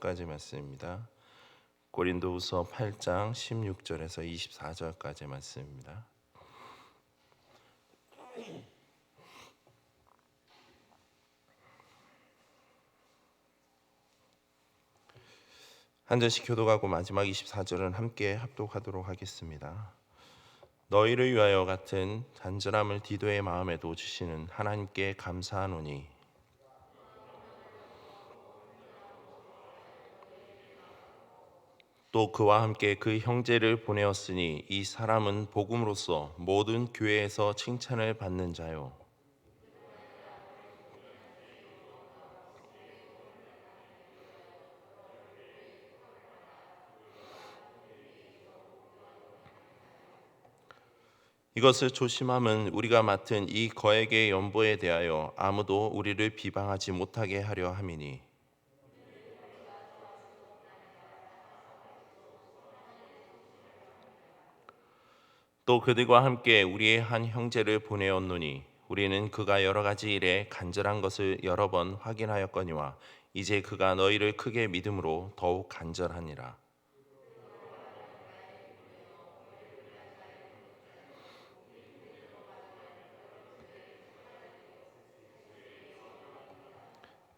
16절까지 말씀입니다. 고린도후서 8장 16절에서 24절까지 말씀입니다. 한 절씩 교독하고 마지막 24절은 함께 합독하도록 하겠습니다. 너희를 위하여 같은 간절함을 디도의 마음에도 주시는 하나님께 감사하노니 또 그와 함께 그 형제를 보내었으니 이 사람은 복음으로써 모든 교회에서 칭찬을 받는 자요. 이것을 조심함은 우리가 맡은 이 거액의 연보에 대하여 아무도 우리를 비방하지 못하게 하려 함이니 또 그들과 함께 우리의 한 형제를 보내었노니 우리는 그가 여러 가지 일에 간절한 것을 여러 번 확인하였거니와 이제 그가 너희를 크게 믿음으로 더욱 간절하니라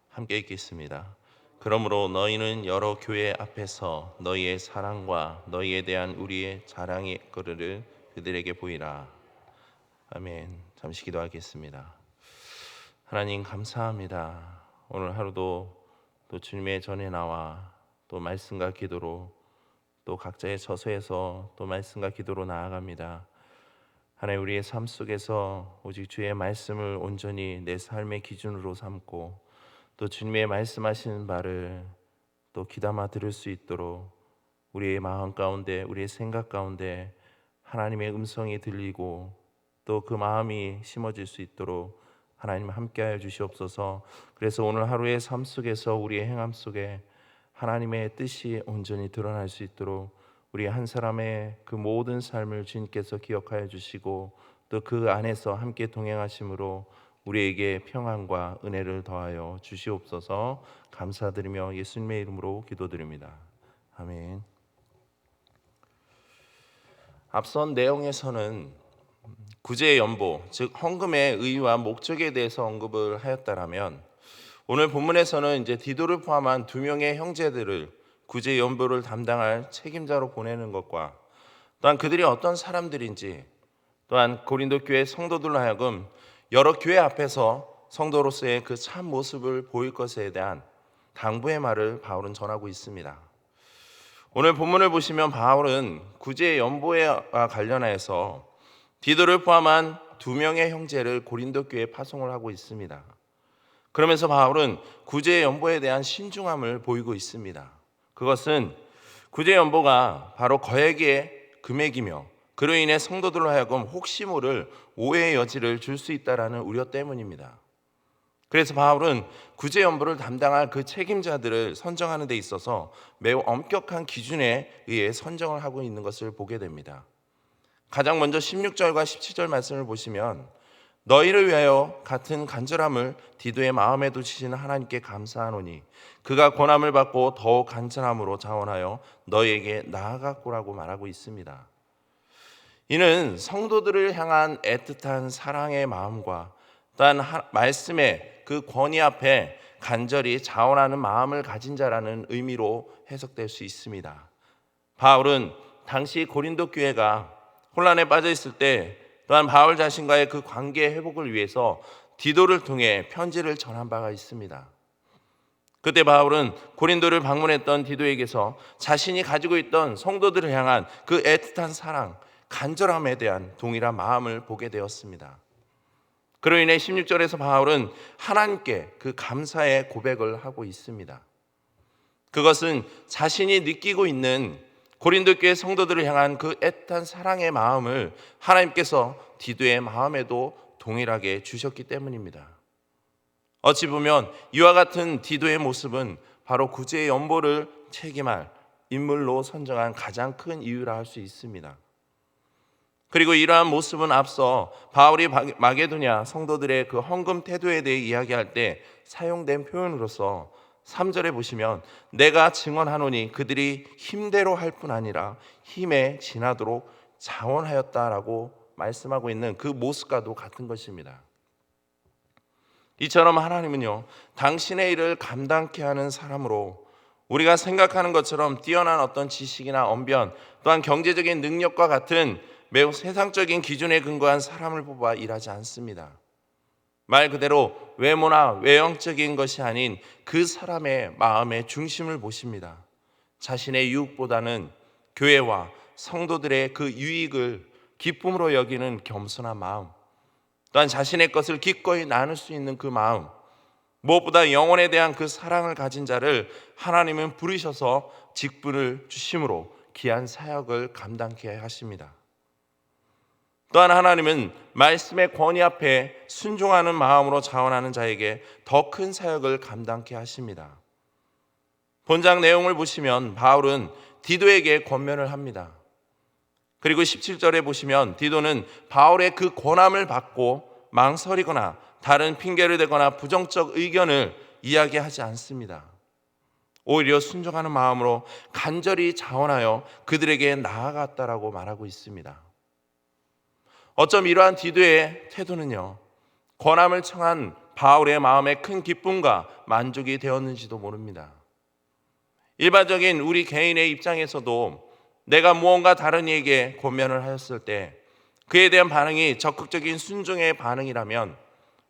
함께 읽겠습니다. 그러므로 너희는 여러 교회 앞에서 너희의 사랑과 너희에 대한 우리의 자랑의 거를 그들에게 보이라. 아멘. 잠시 기도하겠습니다. 하나님 감사합니다. 오늘 하루도 또 주님의 전에 나와 또 말씀과 기도로 또 각자의 처소에서 또 말씀과 기도로 나아갑니다. 하나님 우리의 삶 속에서 오직 주의 말씀을 온전히 내 삶의 기준으로 삼고 또 주님의 말씀하시는 바를 또 귀담아 들을 수 있도록 우리의 마음 가운데 우리의 생각 가운데 하나님의 음성이 들리고 또 그 마음이 심어질 수 있도록 하나님 함께하여 주시옵소서. 그래서 오늘 하루의 삶 속에서 우리의 행함 속에 하나님의 뜻이 온전히 드러날 수 있도록 우리 한 사람의 그 모든 삶을 주님께서 기억하여 주시고 또 그 안에서 함께 동행하심으로 우리에게 평안과 은혜를 더하여 주시옵소서 감사드리며 예수님의 이름으로 기도드립니다. 아멘. 앞선 내용에서는 구제의 연보, 즉 헌금의 의의와 목적에 대해서 언급을 하였다라면 오늘 본문에서는 이제 디도를 포함한 두 명의 형제들을 구제 연보를 담당할 책임자로 보내는 것과 또한 그들이 어떤 사람들인지 또한 고린도 교회 성도들로 하여금 여러 교회 앞에서 성도로서의 그 참 모습을 보일 것에 대한 당부의 말을 바울은 전하고 있습니다. 오늘 본문을 보시면 바울은 구제 연보와 관련해서 디도를 포함한 두 명의 형제를 고린도 교회에 파송을 하고 있습니다. 그러면서 바울은 구제 연보에 대한 신중함을 보이고 있습니다. 그것은 구제 연보가 바로 거액의 금액이며 그로 인해 성도들로 하여금 혹시 모를 오해의 여지를 줄 수 있다라는 우려 때문입니다. 그래서 바울은 구제 연보를 담당할 그 책임자들을 선정하는 데 있어서 매우 엄격한 기준에 의해 선정을 하고 있는 것을 보게 됩니다. 가장 먼저 16절과 17절 말씀을 보시면 너희를 위하여 같은 간절함을 디도의 마음에 두시는 하나님께 감사하노니 그가 권함을 받고 더욱 간절함으로 자원하여 너희에게 나아갔고라고 말하고 있습니다. 이는 성도들을 향한 애틋한 사랑의 마음과 또한 말씀의 그 권위 앞에 간절히 자원하는 마음을 가진 자라는 의미로 해석될 수 있습니다. 바울은 당시 고린도 교회가 혼란에 빠져 있을 때 또한 바울 자신과의 그 관계 회복을 위해서 디도를 통해 편지를 전한 바가 있습니다. 그때 바울은 고린도를 방문했던 디도에게서 자신이 가지고 있던 성도들을 향한 그 애틋한 사랑, 간절함에 대한 동일한 마음을 보게 되었습니다. 그로 인해 16절에서 바울은 하나님께 그 감사의 고백을 하고 있습니다. 그것은 자신이 느끼고 있는 고린도 교회 성도들을 향한 그 애탄 사랑의 마음을 하나님께서 디도의 마음에도 동일하게 주셨기 때문입니다. 어찌 보면 이와 같은 디도의 모습은 바로 구제의 연보를 책임할 인물로 선정한 가장 큰 이유라 할 수 있습니다. 그리고 이러한 모습은 앞서 바울이 마게도냐 성도들의 그 헌금 태도에 대해 이야기할 때 사용된 표현으로서 3절에 보시면 내가 증언하노니 그들이 힘대로 할 뿐 아니라 힘에 지나도록 자원하였다라고 말씀하고 있는 그 모습과도 같은 것입니다. 이처럼 하나님은요, 당신의 일을 감당케 하는 사람으로 우리가 생각하는 것처럼 뛰어난 어떤 지식이나 언변 또한 경제적인 능력과 같은 매우 세상적인 기준에 근거한 사람을 뽑아 일하지 않습니다. 말 그대로 외모나 외형적인 것이 아닌 그 사람의 마음의 중심을 보십니다. 자신의 유익보다는 교회와 성도들의 그 유익을 기쁨으로 여기는 겸손한 마음, 또한 자신의 것을 기꺼이 나눌 수 있는 그 마음, 무엇보다 영혼에 대한 그 사랑을 가진 자를 하나님은 부르셔서 직분을 주심으로 귀한 사역을 감당케 하십니다. 또한 하나님은 말씀의 권위 앞에 순종하는 마음으로 자원하는 자에게 더 큰 사역을 감당케 하십니다. 본장 내용을 보시면 바울은 디도에게 권면을 합니다. 그리고 17절에 보시면 디도는 바울의 그 권함을 받고 망설이거나 다른 핑계를 대거나 부정적 의견을 이야기하지 않습니다. 오히려 순종하는 마음으로 간절히 자원하여 그들에게 나아갔다라고 말하고 있습니다. 어쩜 이러한 디도의 태도는요, 권함을 청한 바울의 마음에 큰 기쁨과 만족이 되었는지도 모릅니다. 일반적인 우리 개인의 입장에서도 내가 무언가 다른 이에게 권면을 하였을 때 그에 대한 반응이 적극적인 순종의 반응이라면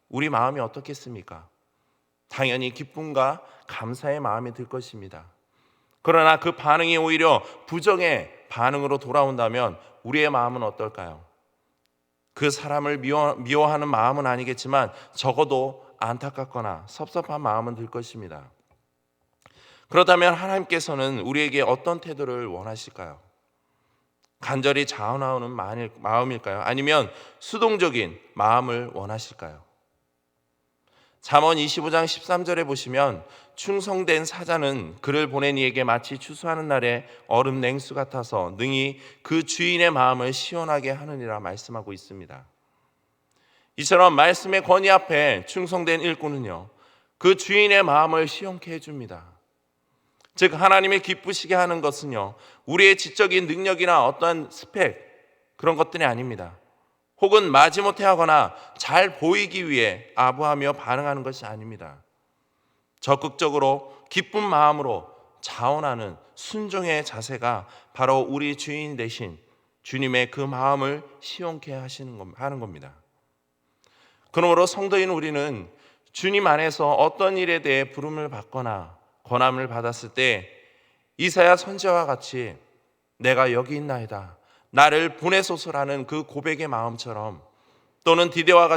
우리 마음이 어떻겠습니까? 당연히 기쁨과 감사의 마음이 들 것입니다. 그러나 그 반응이 오히려 부정의 반응으로 돌아온다면 우리의 마음은 어떨까요? 그 사람을 미워, 미워 하는 마음은 아니겠지만 적어도 안타깝거나 섭섭한 마음은 들 것입니다. 그렇다면 하나님께서는 우리에게 어떤 태도를 원하실까요? 간절히 자원하는 마음일까요? 아니면 수동적인 마음을 원하실까요? 잠언 25장 13절에 보시면 충성된 사자는 그를 보낸 이에게 마치 추수하는 날에 얼음 냉수 같아서 능히 그 주인의 마음을 시원하게 하느니라 말씀하고 있습니다. 이처럼 말씀의 권위 앞에 충성된 일꾼은요, 그 주인의 마음을 시원케 해줍니다. 즉, 하나님의 기쁘시게 하는 것은요, 우리의 지적인 능력이나 어떤 스펙, 그런 것들이 아닙니다. 혹은 마지못해 하거나 잘 보이기 위해 아부하며 반응하는 것이 아닙니다. 적극적으로 기쁜 마음으로 자원하는 순종의 자세가 바로 우리 주인 대신 주님의 그 마음을 시원케 하시는 것, 하는 겁니다. 그러므로 성도인 우리는 주님 안에서 어떤 일에 대해 부름을 받거나 권함을 받았을 때 이사야 선지와 같이 내가 여기 있나이다. 나를 보내소서라는 그 고백의 마음처럼 또는 디도와,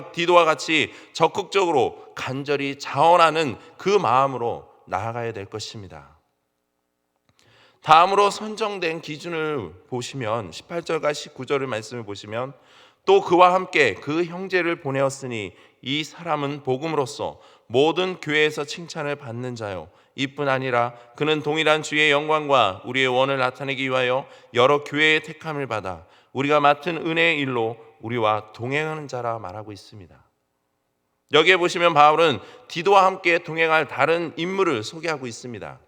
같이 적극적으로 간절히 자원하는 그 마음으로 나아가야 될 것입니다. 다음으로 선정된 기준을 보시면 18절과 19절의 말씀을 보시면 또 그와 함께 그 형제를 보내었으니 이 사람은 복음으로써 모든 교회에서 칭찬을 받는 자요 이뿐 아니라 그는 동일한 주의 영광과 우리의 원을 나타내기 위하여 여러 교회의 택함을 받아 우리가 맡은 은혜의 일로 우리와 동행하는 자라 말하고 있습니다. 여기에 보시면 바울은 디도와 함께 동행할 다른 인물을 소개하고 있습니다.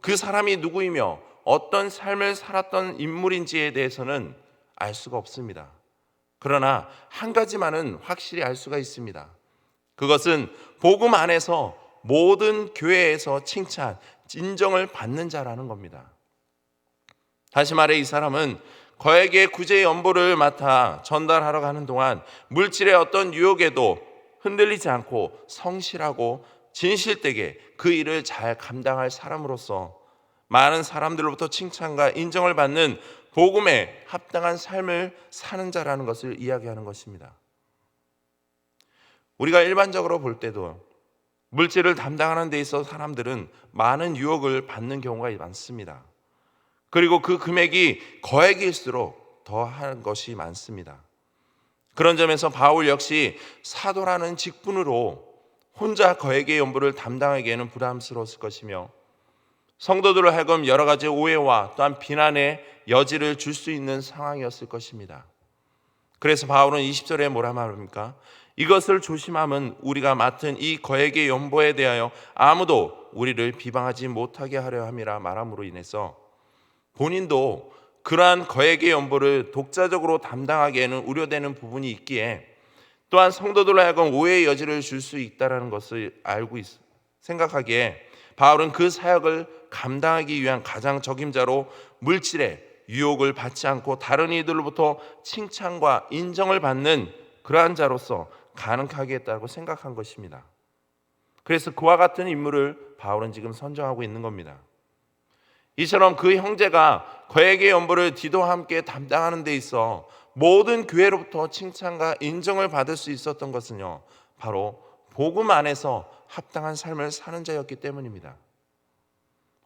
그 사람이 누구이며 어떤 삶을 살았던 인물인지에 대해서는 알 수가 없습니다. 그러나 한 가지만은 확실히 알 수가 있습니다. 그것은 복음 안에서 모든 교회에서 칭찬, 인정을 받는 자라는 겁니다. 다시 말해 이 사람은 거액의 구제 연보를 맡아 전달하러 가는 동안 물질의 어떤 유혹에도 흔들리지 않고 성실하고 진실되게 그 일을 잘 감당할 사람으로서 많은 사람들로부터 칭찬과 인정을 받는 복음에 합당한 삶을 사는 자라는 것을 이야기하는 것입니다. 우리가 일반적으로 볼 때도 물질을 담당하는 데 있어 사람들은 많은 유혹을 받는 경우가 많습니다. 그리고 그 금액이 거액일수록 더 하는 것이 많습니다. 그런 점에서 바울 역시 사도라는 직분으로 혼자 거액의 연부를 담당하기에는 부담스러웠을 것이며 성도들을 하여금 여러 가지 오해와 또한 비난의 여지를 줄 수 있는 상황이었을 것입니다. 그래서 바울은 20절에 뭐라 말합니까? 이것을 조심함은 우리가 맡은 이 거액의 연보에 대하여 아무도 우리를 비방하지 못하게 하려 함이라 말함으로 인해서 본인도 그러한 거액의 연보를 독자적으로 담당하기에는 우려되는 부분이 있기에 또한 성도들로 하여금 오해의 여지를 줄 수 있다라는 것을 알고 있, 생각하기에 바울은 그 사역을 감당하기 위한 가장 적임자로 물질의 유혹을 받지 않고 다른 이들로부터 칭찬과 인정을 받는 그러한 자로서 가능하게 했다고 생각한 것입니다. 그래서 그와 같은 인물을 바울은 지금 선정하고 있는 겁니다. 이처럼 그 형제가 거액의 연보를 디도와 함께 담당하는 데 있어 모든 교회로부터 칭찬과 인정을 받을 수 있었던 것은요. 바로 복음 안에서 합당한 삶을 사는 자였기 때문입니다.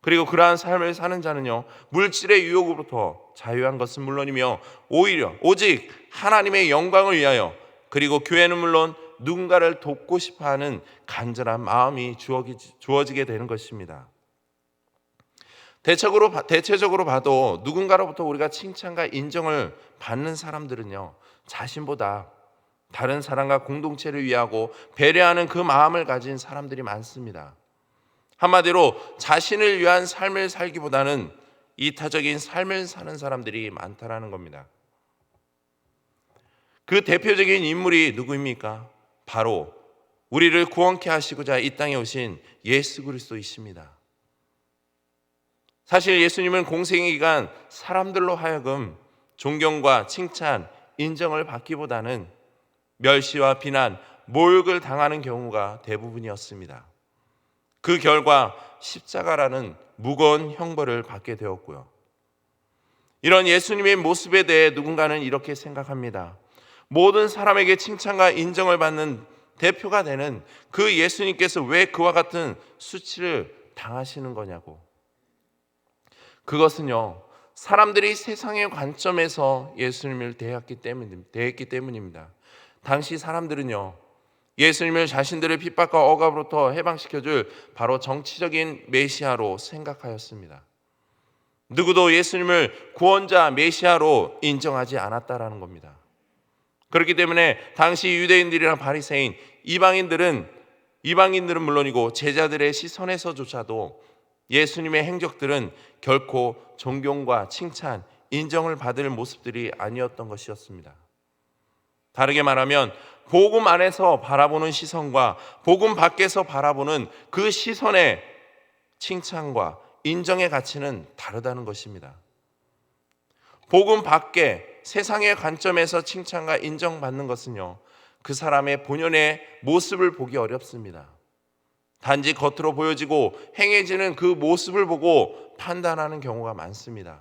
그리고 그러한 삶을 사는 자는요. 물질의 유혹으로부터 자유한 것은 물론이며 오히려 오직 하나님의 영광을 위하여 그리고 교회는 물론 누군가를 돕고 싶어 하는 간절한 마음이 주어지게 되는 것입니다. 대체적으로, 대체적으로 봐도 누군가로부터 우리가 칭찬과 인정을 받는 사람들은요, 자신보다 다른 사람과 공동체를 위하고 배려하는 그 마음을 가진 사람들이 많습니다. 한마디로 자신을 위한 삶을 살기보다는 이타적인 삶을 사는 사람들이 많다라는 겁니다. 그 대표적인 인물이 누구입니까? 바로 우리를 구원케 하시고자 이 땅에 오신 예수 그리스도이십니다. 사실 예수님은 공생의 기간 사람들로 하여금 존경과 칭찬, 인정을 받기보다는 멸시와 비난, 모욕을 당하는 경우가 대부분이었습니다. 그 결과 십자가라는 무거운 형벌을 받게 되었고요. 이런 예수님의 모습에 대해 누군가는 이렇게 생각합니다. 모든 사람에게 칭찬과 인정을 받는 대표가 되는 그 예수님께서 왜 그와 같은 수치를 당하시는 거냐고. 그것은요, 사람들이 세상의 관점에서 예수님을 대했기, 때문, 대했기 때문입니다. 당시 사람들은요, 예수님을 자신들의 핍박과 억압으로부터 해방시켜줄 바로 정치적인 메시아로 생각하였습니다. 누구도 예수님을 구원자 메시아로 인정하지 않았다라는 겁니다. 그렇기 때문에 당시 유대인들이랑 바리새인 이방인들은 이방인들은 물론이고 제자들의 시선에서조차도 예수님의 행적들은 결코 존경과 칭찬, 인정을 받을 모습들이 아니었던 것이었습니다. 다르게 말하면 복음 안에서 바라보는 시선과 복음 밖에서 바라보는 그 시선의 칭찬과 인정의 가치는 다르다는 것입니다. 복음 밖에 세상의 관점에서 칭찬과 인정받는 것은요, 그 사람의 본연의 모습을 보기 어렵습니다. 단지 겉으로 보여지고 행해지는 그 모습을 보고 판단하는 경우가 많습니다.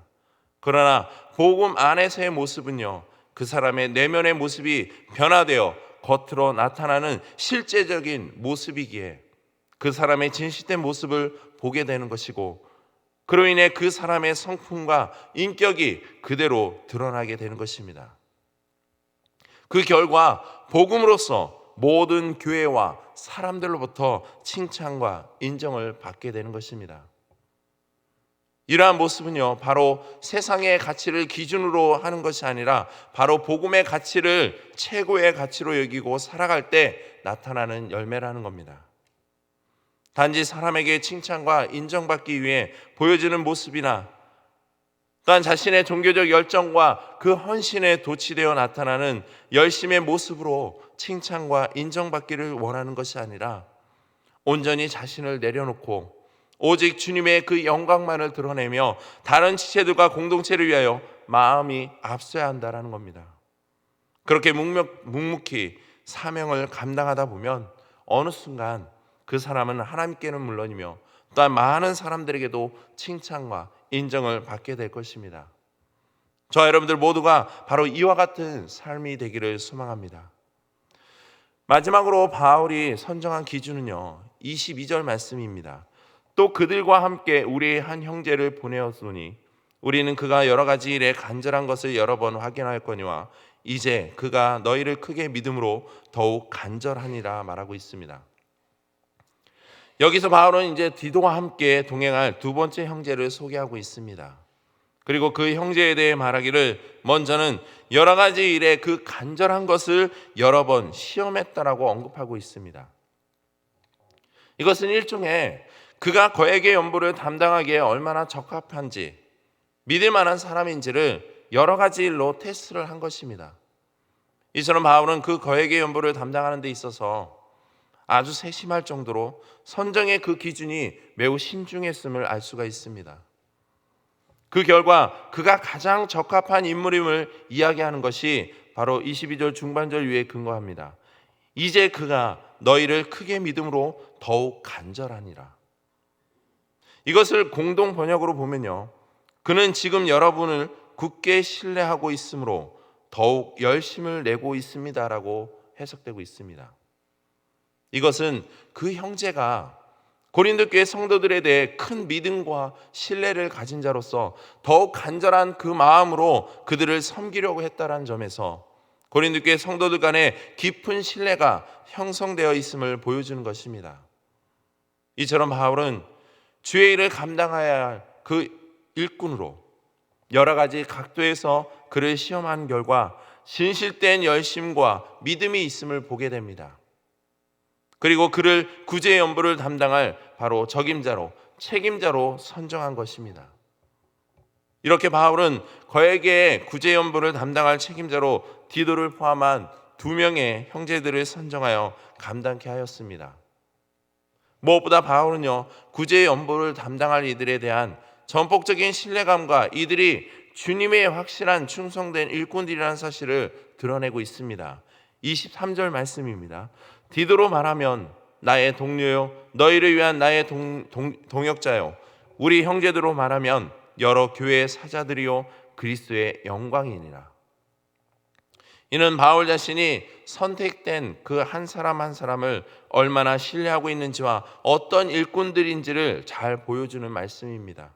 그러나 복음 안에서의 모습은요, 그 사람의 내면의 모습이 변화되어 겉으로 나타나는 실제적인 모습이기에 그 사람의 진실된 모습을 보게 되는 것이고 그로 인해 그 사람의 성품과 인격이 그대로 드러나게 되는 것입니다. 그 결과 복음으로서 모든 교회와 사람들로부터 칭찬과 인정을 받게 되는 것입니다. 이러한 모습은요, 바로 세상의 가치를 기준으로 하는 것이 아니라 바로 복음의 가치를 최고의 가치로 여기고 살아갈 때 나타나는 열매라는 겁니다. 단지 사람에게 칭찬과 인정받기 위해 보여지는 모습이나 또한 자신의 종교적 열정과 그 헌신에 도취되어 나타나는 열심의 모습으로 칭찬과 인정받기를 원하는 것이 아니라 온전히 자신을 내려놓고 오직 주님의 그 영광만을 드러내며 다른 지체들과 공동체를 위하여 마음이 앞서야 한다라는 겁니다. 그렇게 묵묵, 묵묵히 사명을 감당하다 보면 어느 순간 그 사람은 하나님께는 물론이며 또한 많은 사람들에게도 칭찬과 인정을 받게 될 것입니다. 저 여러분들 모두가 바로 이와 같은 삶이 되기를 소망합니다. 마지막으로 바울이 선정한 기준은요. 22절 말씀입니다. 또 그들과 함께 우리의 한 형제를 보내었으니 우리는 그가 여러 가지 일에 간절한 것을 여러 번 확인하였거니와 이제 그가 너희를 크게 믿음으로 더욱 간절하니라 말하고 있습니다. 여기서 바울은 이제 디도와 함께 동행할 두 번째 형제를 소개하고 있습니다. 그리고 그 형제에 대해 말하기를 먼저는 여러 가지 일에 그 간절한 것을 여러 번 시험했다라고 언급하고 있습니다. 이것은 일종의 그가 거액의 연보를 담당하기에 얼마나 적합한지 믿을 만한 사람인지를 여러 가지 일로 테스트를 한 것입니다. 이처럼 바울은 그 거액의 연보를 담당하는 데 있어서 아주 세심할 정도로 선정의 그 기준이 매우 신중했음을 알 수가 있습니다. 그 결과 그가 가장 적합한 인물임을 이야기하는 것이 바로 22절 중반절 위에 근거합니다. 이제 그가 너희를 크게 믿음으로 더욱 간절하니라. 이것을 공동 번역으로 보면요. 그는 지금 여러분을 굳게 신뢰하고 있으므로 더욱 열심을 내고 있습니다라고 해석되고 있습니다. 이것은 그 형제가 고린도 교회 성도들에 대해 큰 믿음과 신뢰를 가진 자로서 더욱 간절한 그 마음으로 그들을 섬기려고 했다는 점에서 고린도 교회 성도들 간에 깊은 신뢰가 형성되어 있음을 보여주는 것입니다. 이처럼 바울은 주의 일을 감당해야 할 그 일꾼으로 여러 가지 각도에서 그를 시험한 결과 신실된 열심과 믿음이 있음을 보게 됩니다. 그리고 그를 구제 연부를 담당할 바로 적임자로 책임자로 선정한 것입니다. 이렇게 바울은 거액의 구제 연부를 담당할 책임자로 디도를 포함한 두 명의 형제들을 선정하여 감당케 하였습니다. 무엇보다 바울은요 구제 연부를 담당할 이들에 대한 전폭적인 신뢰감과 이들이 주님의 확실한 충성된 일꾼들이라는 사실을 드러내고 있습니다. 23절 말씀입니다. 디도로 말하면 나의 동료요 너희를 위한 나의 동, 동, 동역자요 우리 형제들로 말하면 여러 교회의 사자들이요 그리스도의 영광이니라. 이는 바울 자신이 선택된 그 한 사람 한 사람을 얼마나 신뢰하고 있는지와 어떤 일꾼들인지를 잘 보여주는 말씀입니다.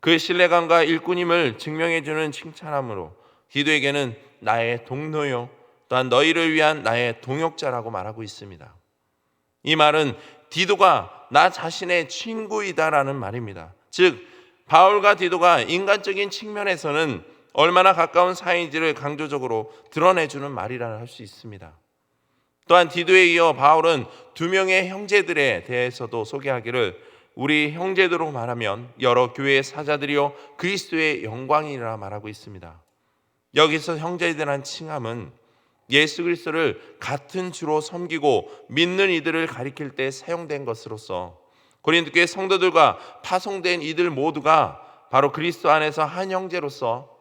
그 신뢰감과 일꾼임을 증명해주는 칭찬함으로 디도에게는 나의 동료요 또한 너희를 위한 나의 동역자라고 말하고 있습니다. 이 말은 디도가 나 자신의 친구이다라는 말입니다. 즉 바울과 디도가 인간적인 측면에서는 얼마나 가까운 사이인지를 강조적으로 드러내주는 말이라 할 수 있습니다. 또한 디도에 이어 바울은 두 명의 형제들에 대해서도 소개하기를 우리 형제들로 말하면 여러 교회의 사자들이요 그리스도의 영광이라 말하고 있습니다. 여기서 형제들한 칭함은 예수 그리스도를 같은 주로 섬기고 믿는 이들을 가리킬 때 사용된 것으로서 고린도 교회 성도들과 파송된 이들 모두가 바로 그리스도 안에서 한 형제로서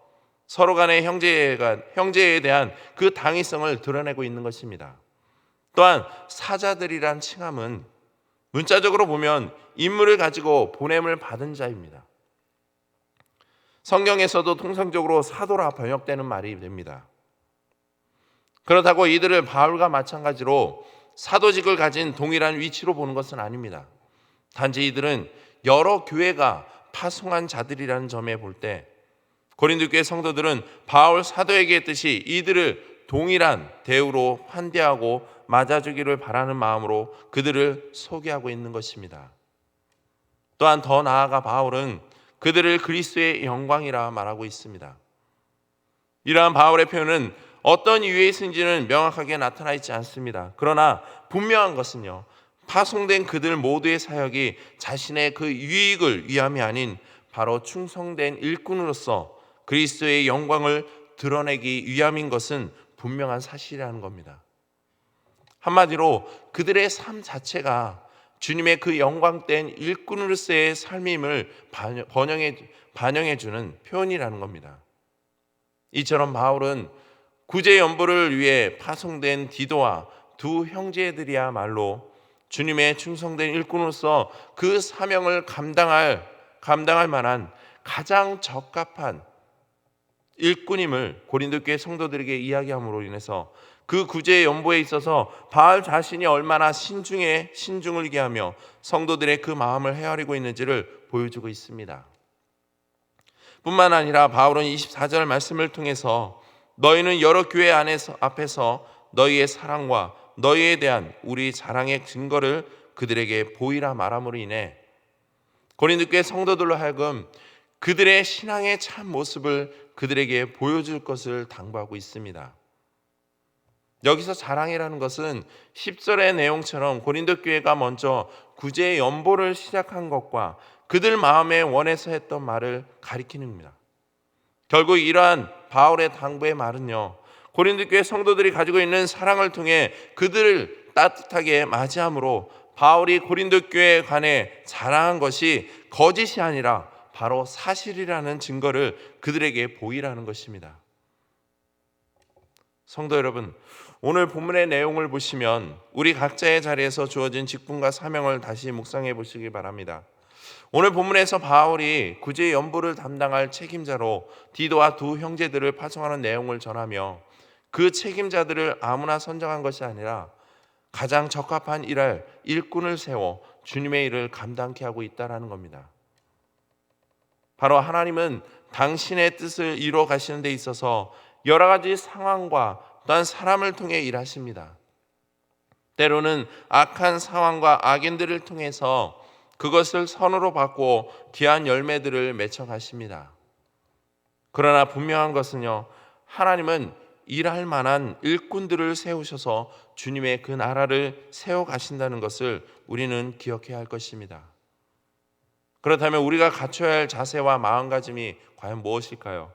서로 간의 형제가 형제에 대한 그 당위성을 드러내고 있는 것입니다. 또한 사자들이란 칭함은 문자적으로 보면 임무를 가지고 보냄을 받은 자입니다. 성경에서도 통상적으로 사도라 번역되는 말이 됩니다. 그렇다고 이들을 바울과 마찬가지로 사도직을 가진 동일한 위치로 보는 것은 아닙니다. 단지 이들은 여러 교회가 파송한 자들이라는 점에 볼 때 고린도 교회 성도들은 바울 사도에게 했듯이 이들을 동일한 대우로 환대하고 맞아주기를 바라는 마음으로 그들을 소개하고 있는 것입니다. 또한 더 나아가 바울은 그들을 그리스도의 영광이라 말하고 있습니다. 이러한 바울의 표현은 어떤 이유에 있는지는 명확하게 나타나 있지 않습니다. 그러나 분명한 것은요. 파송된 그들 모두의 사역이 자신의 그 유익을 위함이 아닌 바로 충성된 일꾼으로서 그리스도의 영광을 드러내기 위함인 것은 분명한 사실이라는 겁니다. 한마디로 그들의 삶 자체가 주님의 그 영광된 일꾼으로서의 삶임을 반영해, 반영해 주는 표현이라는 겁니다. 이처럼 바울은 구제 연보를 위해 파송된 디도와 두 형제들이야말로 주님의 충성된 일꾼으로서 그 사명을 감당할 감당할 만한 가장 적합한 일꾼임을 고린도 교회 성도들에게 이야기함으로 인해서 그 구제의 연보에 있어서 바알 자신이 얼마나 신중에 신중을 기하며 성도들의 그 마음을 헤아리고 있는지를 보여주고 있습니다. 뿐만 아니라 바울은 24절 말씀을 통해서 너희는 여러 교회 안에서 앞에서 너희의 사랑과 너희에 대한 우리 자랑의 증거를 그들에게 보이라 말함으로 인해 고린도 교회 성도들로 하여금 그들의 신앙의 참 모습을 그들에게 보여줄 것을 당부하고 있습니다. 여기서 자랑이라는 것은 10절의 내용처럼 고린도 교회가 먼저 구제의 연보를 시작한 것과 그들 마음에 원해서 했던 말을 가리키는 겁니다. 결국 이러한 바울의 당부의 말은요. 고린도 교회 성도들이 가지고 있는 사랑을 통해 그들을 따뜻하게 맞이함으로 바울이 고린도 교회에 관해 자랑한 것이 거짓이 아니라 바로 사실이라는 증거를 그들에게 보이라는 것입니다. 성도 여러분, 오늘 본문의 내용을 보시면 우리 각자의 자리에서 주어진 직분과 사명을 다시 묵상해 보시기 바랍니다. 오늘 본문에서 바울이 구제 연보를 담당할 책임자로 디도와 두 형제들을 파송하는 내용을 전하며 그 책임자들을 아무나 선정한 것이 아니라 가장 적합한 일할 일꾼을 세워 주님의 일을 감당케 하고 있다라는 겁니다. 바로 하나님은 당신의 뜻을 이루어 가시는 데 있어서 여러 가지 상황과 또한 사람을 통해 일하십니다. 때로는 악한 상황과 악인들을 통해서 그것을 선으로 받고 귀한 열매들을 맺혀 가십니다. 그러나 분명한 것은요. 하나님은 일할 만한 일꾼들을 세우셔서 주님의 그 나라를 세워 가신다는 것을 우리는 기억해야 할 것입니다. 그렇다면 우리가 갖춰야 할 자세와 마음가짐이 과연 무엇일까요?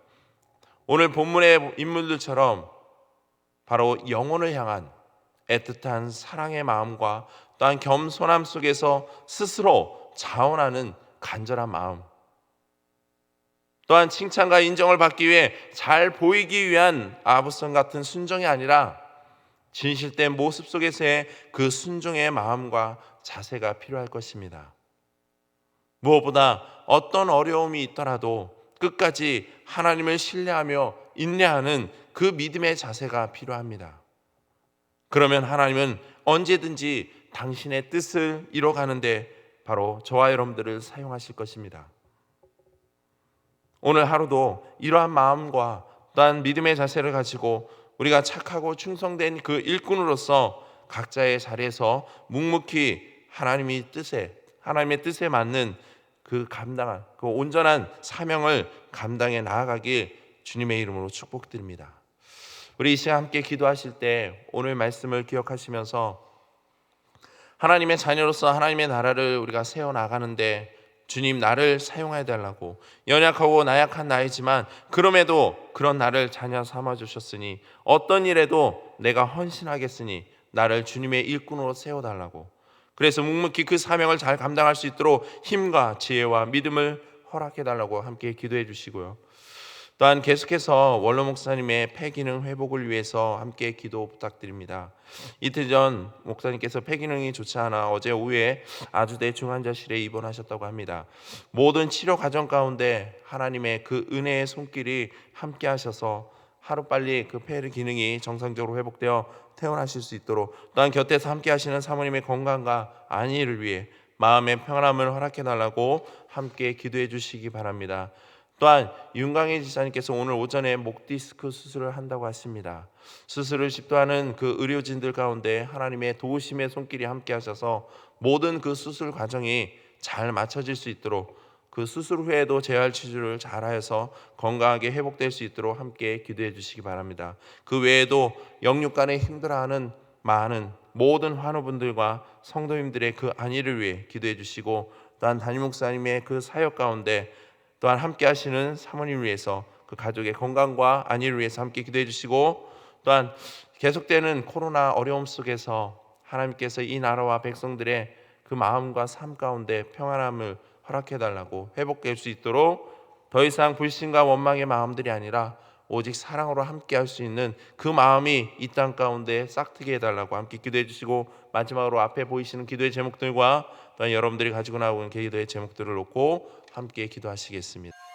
오늘 본문의 인물들처럼 바로 영혼을 향한 애틋한 사랑의 마음과 또한 겸손함 속에서 스스로 자원하는 간절한 마음 또한 칭찬과 인정을 받기 위해 잘 보이기 위한 아부성 같은 순종이 아니라 진실된 모습 속에서의 그 순종의 마음과 자세가 필요할 것입니다. 무엇보다 어떤 어려움이 있더라도 끝까지 하나님을 신뢰하며 인내하는 그 믿음의 자세가 필요합니다. 그러면 하나님은 언제든지 당신의 뜻을 이뤄가는데 바로 저와 여러분들을 사용하실 것입니다. 오늘 하루도 이러한 마음과 또한 믿음의 자세를 가지고 우리가 착하고 충성된 그 일꾼으로서 각자의 자리에서 묵묵히 하나님의 뜻에 하나님의 뜻에 맞는 그 감당한 그 온전한 사명을 감당해 나아가길 주님의 이름으로 축복드립니다. 우리 이 시간 함께 기도하실 때 오늘 말씀을 기억하시면서 하나님의 자녀로서 하나님의 나라를 우리가 세워 나가는데 주님 나를 사용해 달라고 연약하고 나약한 나이지만 그럼에도 그런 나를 자녀 삼아 주셨으니 어떤 일에도 내가 헌신하겠으니 나를 주님의 일꾼으로 세워 달라고 그래서 묵묵히 그 사명을 잘 감당할 수 있도록 힘과 지혜와 믿음을 허락해 달라고 함께 기도해 주시고요. 또한 계속해서 원로 목사님의 폐기능 회복을 위해서 함께 기도 부탁드립니다. 이틀 전 목사님께서 폐기능이 좋지 않아 어제 오후에 아주 대 중환자실에 입원하셨다고 합니다. 모든 치료 과정 가운데 하나님의 그 은혜의 손길이 함께 하셔서 하루빨리 그폐 기능이 정상적으로 회복되어 퇴원하실 수 있도록 또한 곁에서 함께 하시는 사모님의 건강과 안위를 위해 마음의 평안함을 허락해 달라고 함께 기도해 주시기 바랍니다. 또한 윤강희 지사님께서 오늘 오전에 목 디스크 수술을 한다고 하십니다. 수술을 집도하는 그 의료진들 가운데 하나님의 도우심의 손길이 함께 하셔서 모든 그 수술 과정이 잘 맞춰질 수 있도록 그 수술 후에도 재활 치료를 잘하여서 건강하게 회복될 수 있도록 함께 기도해 주시기 바랍니다. 그 외에도 영육 간에 힘들어하는 많은 모든 환우분들과 성도님들의 그 안위를 위해 기도해 주시고 또한 담임 목사님의 그 사역 가운데 또한 함께 하시는 사모님을 위해서 그 가족의 건강과 안위를 위해서 함께 기도해 주시고 또한 계속되는 코로나 어려움 속에서 하나님께서 이 나라와 백성들의 그 마음과 삶 가운데 평안함을 허락해 달라고 회복될 수 있도록 더 이상 불신과 원망의 마음들이 아니라 오직 사랑으로 함께 할 수 있는 그 마음이 이 땅 가운데 싹트게 해달라고 함께 기도해 주시고 마지막으로 앞에 보이시는 기도의 제목들과 또한 여러분들이 가지고 나오는 기도의 제목들을 놓고 함께 기도하시겠습니다.